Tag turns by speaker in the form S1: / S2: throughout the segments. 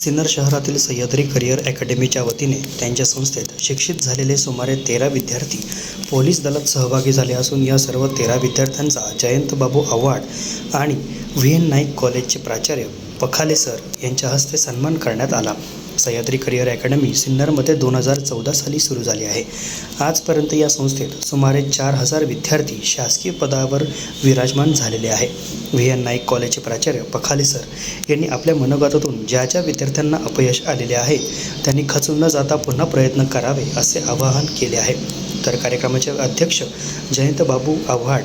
S1: सिन्नर शहरातील सह्याद्री करिअर अकॅडमीच्या वतीने त्यांच्या संस्थेत शिक्षित झालेले सुमारे तेरा विद्यार्थी पोलीस दलात सहभागी झाले असून या सर्व तेरा विद्यार्थ्यांचा जयंत बाबू आव्हाड आणि व्ही एन नाईक कॉलेजचे प्राचार्य पखाले सर यांच्या हस्ते सन्मान करण्यात आला. सह्याद्री करिअर अकॅडमी सिन्नरमध्ये दोन हजार चौदा साली सुरू झाली आहे. आजपर्यंत या संस्थेत सुमारे चार हजार विद्यार्थी शासकीय पदावर विराजमान झालेले आहे. व्ही. एन. नाईक कॉलेजचे प्राचार्य पखाले सर यांनी आपल्या मनोगतातून ज्या ज्या विद्यार्थ्यांना अपयश आलेले आहे त्यांनी खचून न जाता पुन्हा प्रयत्न करावे असे आवाहन केले आहे. तर कार्यक्रमाचे अध्यक्ष जयंत बाबू आव्हाड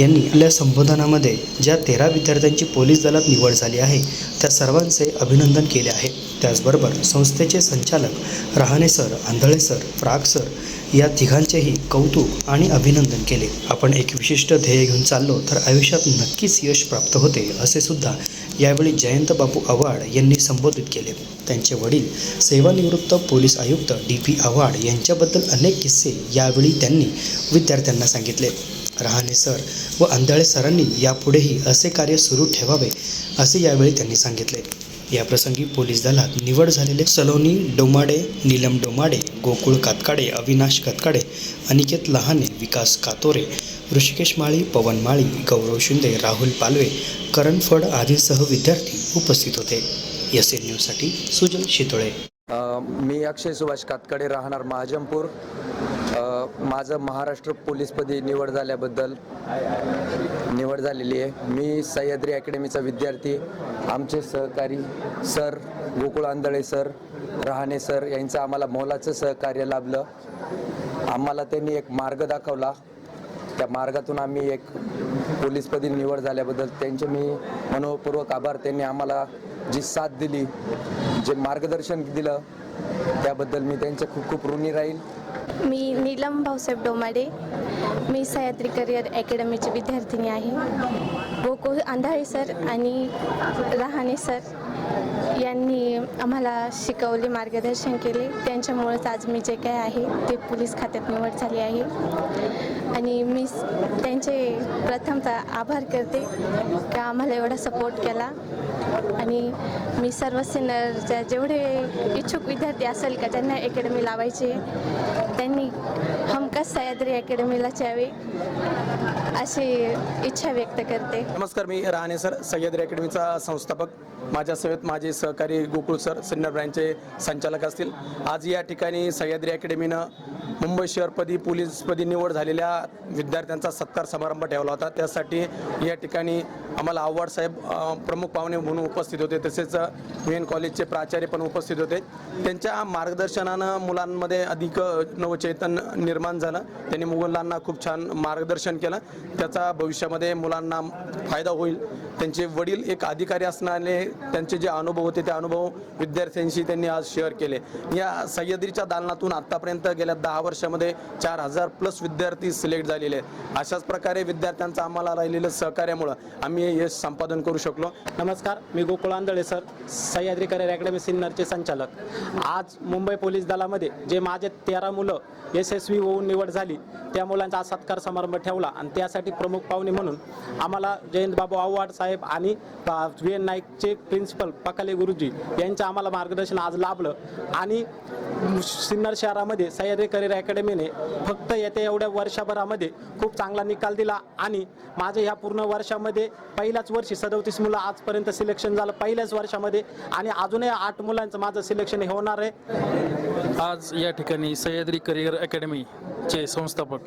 S1: यांनी आपल्या संबोधनामध्ये ज्या तेरा विद्यार्थ्यांची पोलीस दलात निवड झाली आहे त्या सर्वांचे अभिनंदन केले आहे. त्याचबरोबर संस्थेचे संचालक Rahane sir Andhale sir Prag sir या तिघांचेही कौतुक आणि अभिनंदन केले. आपण एक विशिष्ट ध्येय घेऊन चाललो तर आयुष्यात नक्कीच यश प्राप्त होते असे सुद्धा यावेळी जयंत बापू आव्हाड यांनी संबोधित केले. त्यांचे वडील सेवानिवृत्त पोलीस आयुक्त डी पी आव्हाड यांच्याबद्दल अनेक किस्से यावेळी त्यांनी विद्यार्थ्यांना सांगितले. रहाणे सर. व आंधळे सरांनी यापुढेही असे कार्य सुरू ठेवावे असे यावेळी त्यांनी सांगितले. याप्रसंगी पोलीस दलात निवड झालेले सलोनी डोमाडे नीलम डोमाडे गोकुळ कातकाडे अविनाश कातकाडे अनिकेत लहाने विकास कातोरे ऋषिकेश माळी पवन माळी गौरव शिंदे राहुल पालवे करण फड आदीसह विद्यार्थी उपस्थित होते. एस एन न्यूजसाठी सुजन शितोळे.
S2: मी अक्षय सुभाष कातकडे राहणार महाजनपूर. माझं महाराष्ट्र पोलीसपदी निवड झाल्याबद्दल निवड झालेली आहे. मी सह्याद्री अकॅडमीचा विद्यार्थी आमचे सहकारी sir Gokul Andhale sir Rahane sir यांचं आम्हाला मोलाचं सहकार्य लाभलं. आम्हाला त्यांनी एक मार्ग दाखवला. त्या मार्गातून आम्ही एक पोलीसपदी निवड झाल्याबद्दल त्यांचे मी मनोपूर्वक आभार. त्यांनी आम्हाला जी साथ दिली जे मार्गदर्शन दिलं त्याबद्दल मी त्यांचे खूप खूप ऋणी राहील.
S3: मी नीलम भाऊसाहेब डोमाडे. मी सह्याद्री करिअर अकॅडमीची विद्यार्थिनी आहे. गोकुळ अंधाळे सर आणि रहाणे सर. यांनी आम्हाला शिकवले मार्गदर्शन केले. त्यांच्यामुळेच आज मी जे काय आहे ते पोलीस खात्यात निवड झाली आहे. आणि मी त्यांचे प्रथमतः आभार करते का आम्हाला एवढा सपोर्ट केला. आणि मी सर्व सिनियरच्या जेवढे इच्छुक विद्यार्थी असेल का ज्यांना अकॅडमी लावायची. त्यांनी हम हमखास सह्याद्री अकॅडमीलाच यावे अशी इच्छा व्यक्त करते.
S4: नमस्कार मी राहणे सर सह्याद्री अकॅडमीचा संस्थापक. माझ्या सेवेत माझे सहकारी गोकुळ सर सिन्नर ब्रँचचे संचालक असतील. आज या ठिकाणी सह्याद्री अकॅडमीनं मुंबई शहरपदी पोलीसपदी निवड झालेल्या विद्यार्थ्यांचा सत्कार समारंभ ठेवला होता. त्यासाठी या ठिकाणी आम्हाला आव्हाड साहेब प्रमुख पाहुणे म्हणून उपस्थित होते. तसेच मेन एन कॉलेजचे प्राचार्य पण उपस्थित होते. त्यांच्या मार्गदर्शनानं मुलांमध्ये अधिक नवचैतन्य निर्माण झालं. त्यांनी मुलांना खूप छान मार्गदर्शन केलं. त्याचा भविष्यामध्ये मुलांना फायदा होईल. त्यांचे वडील एक अधिकारी असणारे त्यांचे जे अनुभव होते ते अनुभव विद्यार्थ्यांशी त्यांनी आज शेअर केले. या सह्याद्रीच्या दालनातून आत्तापर्यंत गेल्या दहा वर्षामध्ये चार हजार प्लस विद्यार्थी सिलेक्ट झालेले आहेत. अशाच प्रकारे विद्यार्थ्यांचं आम्हाला राहिलेलं सहकार्यामुळं आम्ही यश संपादन करू शकलो.
S5: नमस्कार मी Gokul Andhale sir. Sahyadri career academy सिन्नरचे संचालक. आज मुंबई पोलीस दलामध्ये जे माझे तेरा मुलं यशस्वी होऊन निवड झाली त्या मुलांचा आज सत्कार समारंभ ठेवला आणि त्यासाठी प्रमुख पाहुणे म्हणून आम्हाला जयंत बाबू आव्हाड साहेब आणि व्ही एन नाईकचे प्रिन्सिपल पकाले गुरुजी यांचं आम्हाला मार्गदर्शन आज लाभलं. आणि सिन्नर शहरामध्ये सह्याद्री करिअर अकॅडमीने फक्त येत्या एवढ्या वर्षभरामध्ये खूप चांगला निकाल दिला आणि माझं ह्या पूर्ण वर्षामध्ये पहिल्याच वर्षी सदोतीस मुलं आजपर्यंत सिलेक्शन झालं पहिल्याच वर्षामध्ये आणि अजूनही आठ मुलांचं माझं सिलेक्शन हे होणार आहे.
S6: आज या ठिकाणी सह्याद्री करिअर अकॅडमीचे संस्थापक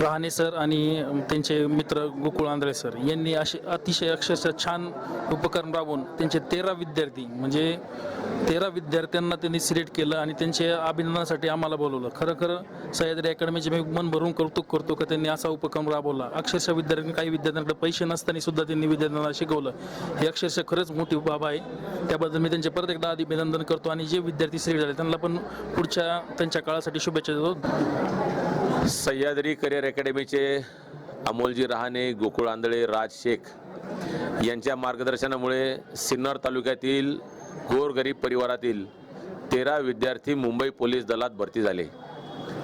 S6: रहाणे सर आणि त्यांचे मित्र गोकुळ आंधळे सर यांनी असे अतिशय अक्षरशः छान उपक्रम राबवून त्यांचे तेरा विद्यार्थी म्हणजे तेरा विद्यार्थ्यांना त्यांनी सिलेक्ट केलं आणि त्यांच्या अभिनंदनासाठी आम्हाला बोलवलं. खरं खरं सह्याद्री अकॅडमीचे मी मन भरून कौतुक करतो का त्यांनी असा उपक्रम राबवला. अक्षरशः विद्यार्थ्यांनी काही विद्यार्थ्यांकडे पैसे नसताना सुद्धा त्यांनी विद्यार्थ्यांना शिकवलं. हे अक्षरशः खरंच मोठी बाब आहे. त्याबद्दल मी त्यांचे परत एकदा अभिनंदन करतो आणि जे विद्यार्थी सिलेक्ट झाले त्यांना पण पुढच्या त्यांच्या काळासाठी शुभेच्छा देतो.
S7: सह्याद्री करिअर अकॅडमीचे अमोलजी रहाणे गोकुळ आंधळे राज शेख यांच्या मार्गदर्शनामुळे सिन्नर तालुक्यातील गोरगरीब परिवारातील तेरा विद्यार्थी मुंबई पोलीस दलात भरती झाले.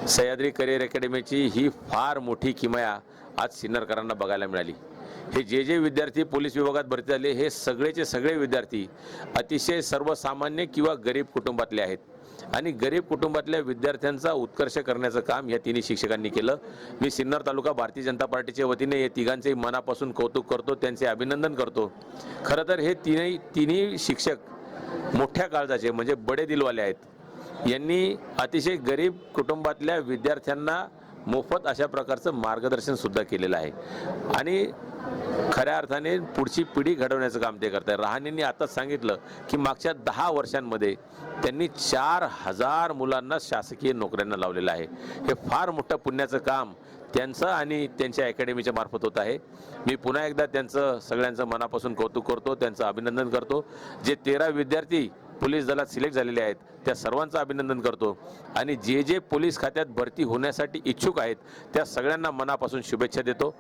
S7: सह्याद्री करिअर अकॅडमीची ही फार मोठी किमया आज सिन्नरकरांना बघायला मिळाली. हे जे जे विद्यार्थी पोलीस विभागात भरती झाले हे सगळेचे सगळे विद्यार्थी अतिशय सर्वसामान्य किंवा गरीब कुटुंबातले आहेत. आणि गरीब कुटुंबातल्या विद्यार्थ्यांचा उत्कर्ष करण्याचं काम या तिन्ही शिक्षकांनी केलं. मी सिन्नर तालुका भारतीय जनता पार्टीच्या वतीने या तिघांचे मनापासून कौतुक करतो त्यांचे अभिनंदन करतो. खरं तर हे तिन्ही तिन्ही शिक्षक मोठ्या काळजाचे म्हणजे बडे दिलवाले आहेत. यांनी अतिशय गरीब कुटुंबातल्या विद्यार्थ्यांना मोफत अशा प्रकारचं मार्गदर्शन सुद्धा केलेलं आहे. आणि खऱ्या अर्थाने पुढची पिढी घडवण्याचं काम ते करत आहे रहाणेंनी आताच सांगितलं की मागच्या दहा वर्षांमध्ये त्यांनी चार हजार मुलांना शासकीय नोकऱ्यांना लावलेलं आहे. हे फार मोठं पुण्याचं काम त्यांचं आणि त्यांच्या अकॅडमीच्या मार्फत होत आहे. मी पुन्हा एकदा त्यांचं सगळ्यांचं मनापासून कौतुक करतो त्यांचं अभिनंदन करतो. जे तेरा विद्यार्थी पोलीस दलात सिलेक्ट झालेले आहेत. त्या सर्वांचं अभिनंदन करतो. आणि जे जे पोलीस खात्यात भरती होण्यासाठी इच्छुक आहेत त्या सगळ्यांना मनापासून शुभेच्छा देतो.